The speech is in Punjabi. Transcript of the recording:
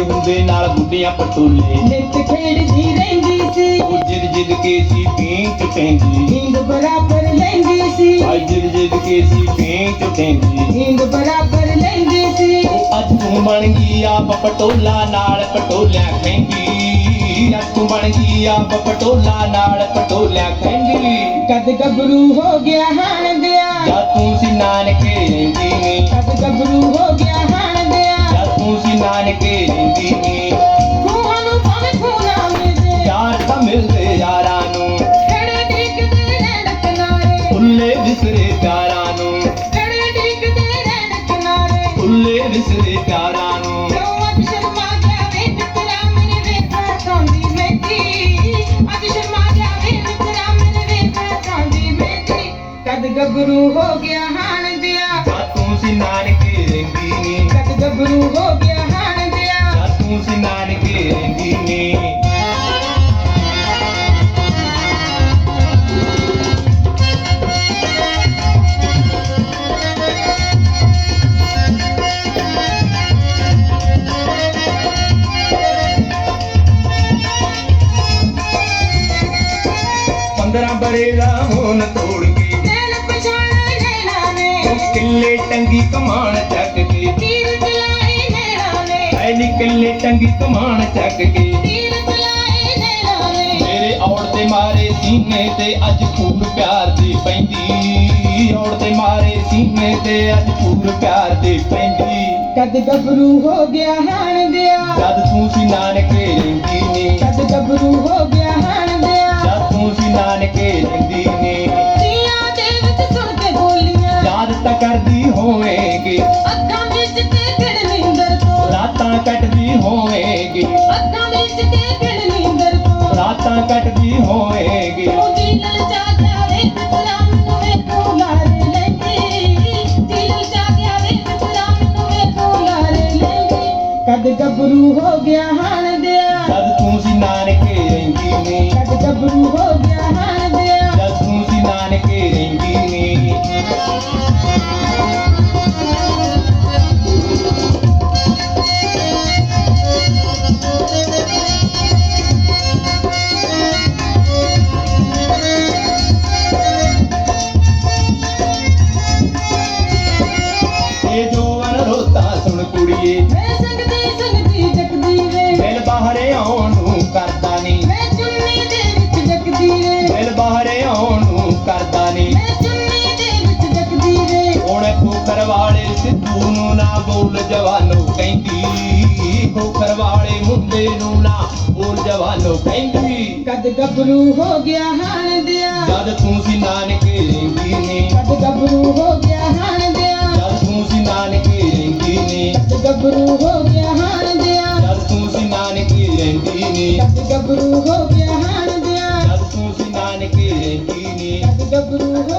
ਦੇ ਨਾਲ ਗੁੱਡੀਆਂ ਪਟੋਲੇ। ਨਿੱਤ ਖੇਡਦੀ ਰਹਿੰਦੀ ਸੀ। ਉਹ ਜਿੱਦ ਜਿੱਦ ਕੇ ਸੀ ਪੀਂਚ ਪੈਂਦੀ। ਨੀਂਦ ਬਰਾਬਰ ਲੈਂਦੀ ਸੀ। ਆਈ ਜਿੱਦ ਜਿੱਦ ਕੇ ਸੀ ਪੀਂਚ ਪੈਂਦੀ। ਨੀਂਦ ਬਰਾਬਰ ਲੈਂਦੀ ਸੀ। ਉਹ ਅੱਜ ਤੂੰ ਬਣ ਗਈ ਆਪ ਪਟੋਲਾ ਨਾਲ ਪਟੋਲਿਆਂ ਖੈਂਦੀ ਅੱਜ ਤੂੰ ਬਣ ਗਈ ਆਪ ਪਟੋਲਾ ਨਾਲ ਪਟੋਲਿਆਂ ਖੈਂਦੀ ਕਦ ਗੱਭਰੂ ਹੋ ਗਿਆ ਹਾਣ ਦਿਆ ਜਦ ਤੂੰ ਸੀ ਨਾਨਕੇ ਰਹਿੰਦੀ ਨੀ ਕਦ ਗੱਭਰੂ ਹੋ ਗਿਆ ਨਾਨਕੇ ਰਹਿੰਦੀ ਨੀ ਖੂਹਾਂ ਨੂੰ ਭਾਵੇਂ ਖੂਨਾ ਮਿਲਦੇ ਯਾਰ ਤਾਂ ਮਿਲਦੇ ਯਾਰਾਂ ਨੂੰ। ਖੜੇ ਡਿੱਗਦੇ ਰਹਿਣ ਕਿਨਾਰੇ। ਫੁੱਲੇ ਵਿਸਰੇ ਪਿਆਰਾਂ ਨੂੰ। ਖੜੇ ਡਿੱਗਦੇ ਰਹਿਣ ਕਿਨਾਰੇ। ਫੁੱਲੇ ਵਿਸਰੇ ਪਿਆਰਾਂ ਨੂੰ। ਗੱਭਰੂ ਹੋ ਗਿਆ ਹਾਣ ਦਿਆ। ਜਦ ਤੂੰ ਸੀ ਨਾਨਕੇ ਰਹਿੰਦੀ ਨੀ ਕਦ ਗੱਭਰੂ ਹੋ ਗਿਆ ਹਾਣ ਦਿਆ ਜਦ ਤੂੰ ਸੀ ਨਾਨਕੇ ਰਹਿੰਦੀ ਨੀ ਪੰਦਰਾਂ ਬਰੇ ਦਾ ਮੋਨ ਤੋੜ ਕੇ ਨਿਕਲੇ ਟੰਗੀ ਕਮਾਣ ਚੱਕ ਕੇ। ਮੇਰੇ ਔੜ ਤੇ ਮਾਰੇ ਸੀਨੇ ਤੇ ਅੱਜ ਫੂਲ ਪਿਆਰ ਦੀ ਪੈਂਦੀ। ਔੜ ਤੇ ਮਾਰੇ ਸੀਨੇ ਤੇ ਅੱਜ ਫੂਲ ਪਿਆਰ ਦੀ ਪੈਂਦੀ। ਕਦ ਗੱਭਰੂ ਹੋ ਗਿਆ ਹਾਣ ਦਿਆ। ਜਦ ਤੂੰ ਸੀ ਨਾਨਕੇ ਰਹਿੰਦੀ ਨੀ। ਕਦ ਗੱਭਰੂ ਹੋ ਗਿਆ ਗਿਆ ਹਾਣ ਦਿਆ। ਜਦ ਤੂੰ ਸੀ ਨਾਨਕੇ ਰਹਿੰਦੀ ਨੀ। ਕਦ ਗੱਭਰੂ ਹੋ ਗਿਆ ਹਾਣ ਦਿਆ। ਜਦ ਤੂੰ ਸੀ ਨਾਨਕੇ ਰਹਿੰਦੀ ਨੀ। ਵਾਲੇ ਸਿੱਧੂ ਨੂੰ ਨਾ ਬੋਲ ਜਵਾਨੋ ਕਹਿੰਦੀ ਖੋਖਰ ਵਾਲੇ ਮੁੰਡੇ ਨੂੰ ਨਾ ਬੋਲ ਜਵਾਨੋ ਕਹਿੰਦੀ। ਕਦ ਗੱਭਰੂ ਹੋ ਗਿਆ ਹਾਣ ਦਿਆ। ਜਦ ਤੂੰ ਸੀ ਨਾਨਕੇ ਰਹਿੰਦੀ ਨੀ। ਕਦ ਗੱਭਰੂ ਹੋ ਗਿਆ ਹਾਣ ਦਿਆ। ਜਦ ਤੂੰ ਸੀ ਨਾਨਕੇ ਰਹਿੰਦੀ ਨੀ। ਕਦ ਗੱਭਰੂ ਹੋ ਗਿਆ ਹਾਣ ਦਿਆ। ਜਦ ਤੂੰ ਸੀ ਨਾਨਕੇ ਰਹਿੰਦੀ ਨੀ। ਕਦ ਗੱਭਰੂ ਹੋ ਗਿਆ ਹਾਣ ਦਿਆ। ਜਦ ਤੂੰ ਸੀ ਨਾਨਕੇ ਰਹਿੰਦੀ ਨੀ। ਕਦ ਗੱਭਰੂ